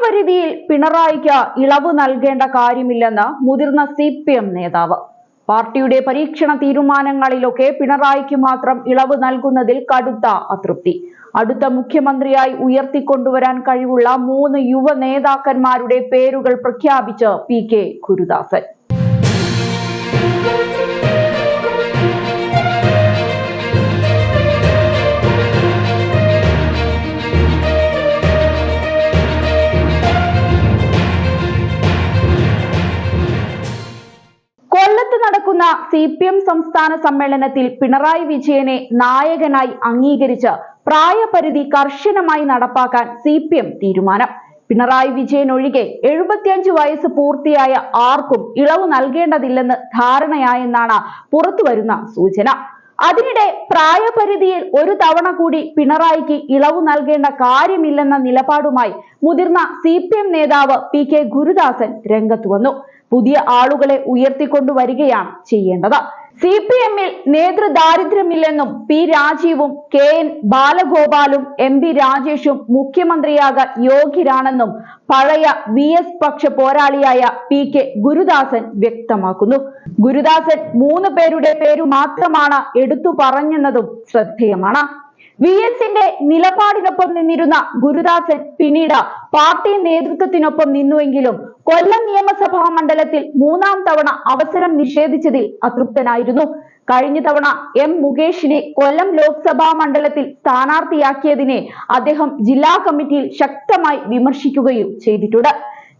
പ്രായപരിധിയിൽ പിണറായിക്ക് ഇളവ് നൽകേണ്ട കാര്യമില്ലെന്ന് മുതിർന്ന സി പി എം നേതാവ്. പാർട്ടിയുടെ പരീക്ഷണ തീരുമാനങ്ങളിലൊക്കെ പിണറായിക്ക് മാത്രം ഇളവ് നൽകുന്നതിൽ കടുത്ത അതൃപ്തി. അടുത്ത മുഖ്യമന്ത്രിയായി ഉയർത്തിക്കൊണ്ടുവരാൻ കഴിവുള്ള മൂന്ന് യുവ നേതാക്കന്മാരുടെ പേരുകൾ പ്രഖ്യാപിച്ച് P K Gurudasan. C P M സംസ്ഥാന സമ്മേളനത്തിൽ പിണറായി വിജയനെ നായകനായി അംഗീകരിച്ച് പ്രായപരിധി കർശനമായി നടപ്പാക്കാൻ സി പി എം തീരുമാനം. പിണറായി വിജയൻ ഒഴികെ എഴുപത്തിയഞ്ച് വയസ്സ് പൂർത്തിയായ ആർക്കും ഇളവ് നൽകേണ്ടതില്ലെന്ന് ധാരണയായെന്നാണ് പുറത്തുവരുന്ന സൂചന. അതിനിടെ പ്രായപരിധിയിൽ ഒരു തവണ കൂടി പിണറായിക്ക് ഇളവ് നൽകേണ്ട കാര്യമില്ലെന്ന നിലപാടുമായി മുതിർന്ന സി നേതാവ് പി കെ ഗുരുദാസൻ രംഗത്തു വന്നു. പുതിയ ആളുകളെ ഉയർത്തിക്കൊണ്ടുവരികയാണ് ചെയ്യേണ്ടത്. സി പി എമ്മിൽ നേതൃദാരിദ്ര്യമില്ലെന്നും പി രാജീവും കെ എൻ ബാലഗോപാലും എം പി രാജേഷും മുഖ്യമന്ത്രിയാകാൻ യോഗ്യരാണെന്നും പഴയ വി എസ് പക്ഷ പോരാളിയായ പി കെ ഗുരുദാസൻ വ്യക്തമാക്കുന്നു. ഗുരുദാസൻ മൂന്ന് പേരുടെ പേരു മാത്രമാണ് എടുത്തു പറഞ്ഞെന്നതും ശ്രദ്ധേയമാണ്. വി എസിന്റെ നിലപാടിനൊപ്പം നിന്നിരുന്ന ഗുരുദാസൻ പിന്നീട് പാർട്ടി നേതൃത്വത്തിനൊപ്പം നിന്നുവെങ്കിലും കൊല്ലം നിയമസഭാ മണ്ഡലത്തിൽ മൂന്നാം തവണ അവസരം നിഷേധിച്ചതിൽ അതൃപ്തനായിരുന്നു. കഴിഞ്ഞ തവണ എം മുകേഷിനെ കൊല്ലം ലോക്സഭാ മണ്ഡലത്തിൽ സ്ഥാനാർത്ഥിയാക്കിയതിനെ അദ്ദേഹം ജില്ലാ കമ്മിറ്റിയിൽ ശക്തമായി വിമർശിക്കുകയും ചെയ്തിട്ടുണ്ട്.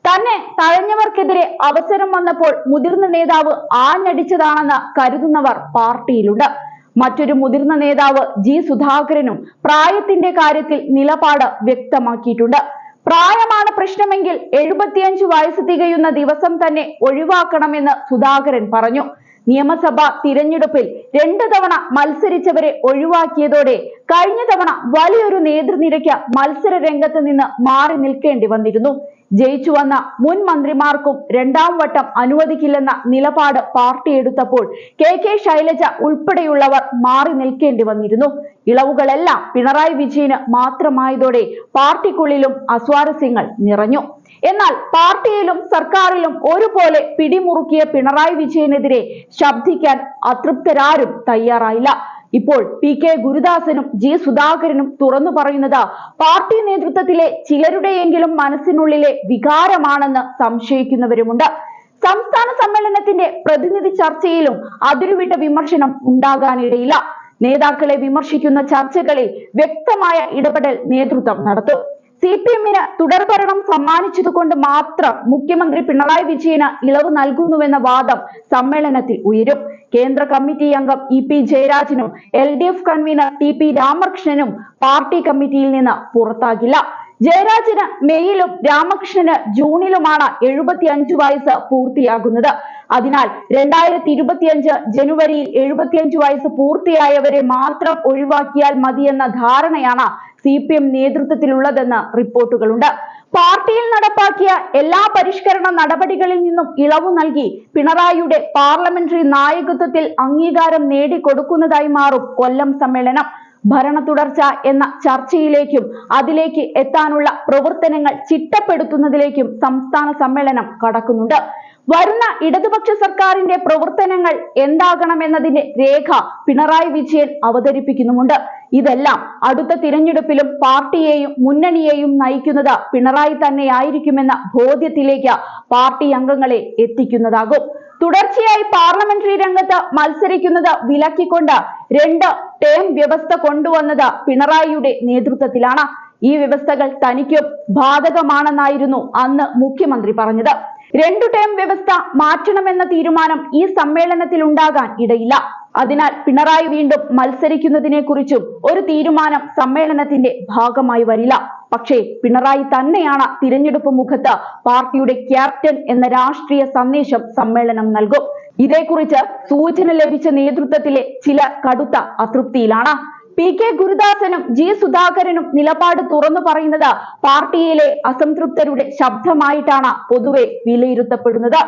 തന്നെ തഴഞ്ഞവർക്കെതിരെ അവസരം വന്നപ്പോൾ മുതിർന്ന നേതാവ് ആഞ്ഞടിച്ചതാണെന്ന് കരുതുന്നവർ പാർട്ടിയിലുണ്ട്. മറ്റൊരു മുതിർന്ന നേതാവ് ജി സുധാകരനും പ്രായത്തിന്റെ കാര്യത്തിൽ നിലപാട് വ്യക്തമാക്കിയിട്ടുണ്ട്. പ്രായമാണ് പ്രശ്നമെങ്കിൽ എഴുപത്തിയഞ്ച് വയസ്സ് തികയുന്ന ദിവസം തന്നെ ഒഴിവാക്കണമെന്ന് സുധാകരൻ പറഞ്ഞു. നിയമസഭാ തിരഞ്ഞെടുപ്പിൽ രണ്ടു തവണ മത്സരിച്ചവരെ ഒഴിവാക്കിയതോടെ കഴിഞ്ഞ തവണ വലിയൊരു നേതൃനിരയ്ക്ക് മത്സര രംഗത്ത് നിന്ന് മാറി നിൽക്കേണ്ടി വന്നിരുന്നു. ജയിച്ചു വന്ന മുൻ മന്ത്രിമാർക്കും രണ്ടാം വട്ടം അനുവദിക്കില്ലെന്ന നിലപാട് പാർട്ടി എടുത്തപ്പോൾ കെ കെ ശൈലജ ഉൾപ്പെടെയുള്ളവർ മാറി നിൽക്കേണ്ടി വന്നിരുന്നു. ഇളവുകളെല്ലാം പിണറായി വിജയന് മാത്രമായതോടെ പാർട്ടിക്കുള്ളിലും അസ്വാരസ്യങ്ങൾ നിറഞ്ഞു. എന്നാൽ പാർട്ടിയിലും സർക്കാരിലും ഒരുപോലെ പിടിമുറുക്കിയ പിണറായി വിജയനെതിരെ ശബ്ദിക്കാൻ അതൃപ്തരാരും തയ്യാറായില്ല. ഇപ്പോൾ പി കെ ഗുരുദാസനും ജി സുധാകരനും തുറന്നു പറയുന്നത് പാർട്ടി നേതൃത്വത്തിലെ ചിലരുടെയെങ്കിലും മനസ്സിനുള്ളിലെ വികാരമാണെന്ന് സംശയിക്കുന്നവരുമുണ്ട്. സംസ്ഥാന സമ്മേളനത്തിന്റെ പ്രതിനിധി ചർച്ചയിലും അതിരുവിട്ട വിമർശനം ഉണ്ടാകാനിടയില്ല. നേതാക്കളെ വിമർശിക്കുന്ന ചർച്ചകളിൽ വ്യക്തമായ ഇടപെടൽ നേതൃത്വം നടത്തും. സി പി എമ്മിന് തുടർഭരണം സമ്മാനിച്ചതുകൊണ്ട് മാത്രം മുഖ്യമന്ത്രി പിണറായി വിജയന് ഇളവ് നൽകുന്നുവെന്ന വാദം സമ്മേളനത്തിൽ ഉയരും. കേന്ദ്ര കമ്മിറ്റി അംഗം E P ജയരാജനും L D F convener T P രാമകൃഷ്ണനും party കമ്മിറ്റിയിൽ നിന്ന് പുറത്താകില്ല. ജയരാജന് മെയ്യിലും രാമകൃഷ്ണന് ജൂണിലുമാണ് എഴുപത്തി അഞ്ചു വയസ്സ് പൂർത്തിയാകുന്നത്. അതിനാൽ രണ്ടായിരത്തി ഇരുപത്തിയഞ്ച് ജനുവരിയിൽ എഴുപത്തിയഞ്ച് വയസ്സ് പൂർത്തിയായവരെ മാത്രം ഒഴിവാക്കിയാൽ മതിയെന്ന ധാരണയാണ് സി പി എം നേതൃത്വത്തിലുള്ളതെന്ന് റിപ്പോർട്ടുകളുണ്ട്. പാർട്ടിയിൽ നടപ്പാക്കിയ എല്ലാ പരിഷ്കരണ നടപടികളിൽ നിന്നും ഇളവ് നൽകി പിണറായിയുടെ പാർലമെന്ററി നായകത്വത്തിൽ അംഗീകാരം നേടിക്കൊടുക്കുന്നതായി മാറും കൊല്ലം സമ്മേളനം. ഭരണ തുടർച്ച എന്ന ചർച്ചയിലേക്കും അതിലേക്ക് എത്താനുള്ള പ്രവർത്തനങ്ങൾ ചിട്ടപ്പെടുത്തുന്നതിലേക്കും സംസ്ഥാന സമ്മേളനം കടക്കുന്നുണ്ട്. വരുന്ന ഇടതുപക്ഷ സർക്കാരിന്റെ പ്രവർത്തനങ്ങൾ എന്താകണമെന്നതിന്റെ രേഖ പിണറായി വിജയൻ അവതരിപ്പിക്കുന്നുമുണ്ട്. ഇതെല്ലാം അടുത്ത തിരഞ്ഞെടുപ്പിലും പാർട്ടിയെയും മുന്നണിയെയും നയിക്കുന്നത് പിണറായി തന്നെയായിരിക്കുമെന്ന ബോധ്യത്തിലേക്ക് പാർട്ടി അംഗങ്ങളെ എത്തിക്കുന്നതാകും. തുടർച്ചയായി പാർലമെന്ററി രംഗത്ത് മത്സരിക്കുന്നത് വിലക്കിക്കൊണ്ട് രണ്ട് ടേം വ്യവസ്ഥ കൊണ്ടുവന്നത് പിണറായിയുടെ നേതൃത്വത്തിലാണ്. ഈ വ്യവസ്ഥകൾ തനിക്കും ബാധകമാണെന്നായിരുന്നു അന്ന് മുഖ്യമന്ത്രി പറഞ്ഞത്. രണ്ടു ടേം വ്യവസ്ഥ മാറ്റണമെന്ന തീരുമാനം ഈ സമ്മേളനത്തിൽ ഉണ്ടാകാൻ ഇടയില്ല. അതിനാൽ പിണറായി വീണ്ടും മത്സരിക്കുന്നതിനെ കുറിച്ചും ഒരു തീരുമാനം സമ്മേളനത്തിന്റെ ഭാഗമായി വരില്ല. പക്ഷേ പിണറായി തന്നെയാണ് തിരഞ്ഞെടുപ്പ് മുഖത്ത് പാർട്ടിയുടെ ക്യാപ്റ്റൻ എന്ന രാഷ്ട്രീയ സന്ദേശം സമ്മേളനം നൽകും. ഇതേക്കുറിച്ച് സൂചന ലഭിച്ച നേതൃത്വത്തിലെ ചില കടുത്ത അതൃപ്തിയിലാണ്. പി കെ ഗുരുദാസനും ജി സുധാകരനും നിലപാട് തുറന്നു പറയുന്നത് പാർട്ടിയിലെ അസംതൃപ്തരുടെ ശബ്ദമായിട്ടാണ് പൊതുവെ വിലയിരുത്തപ്പെടുന്നത്.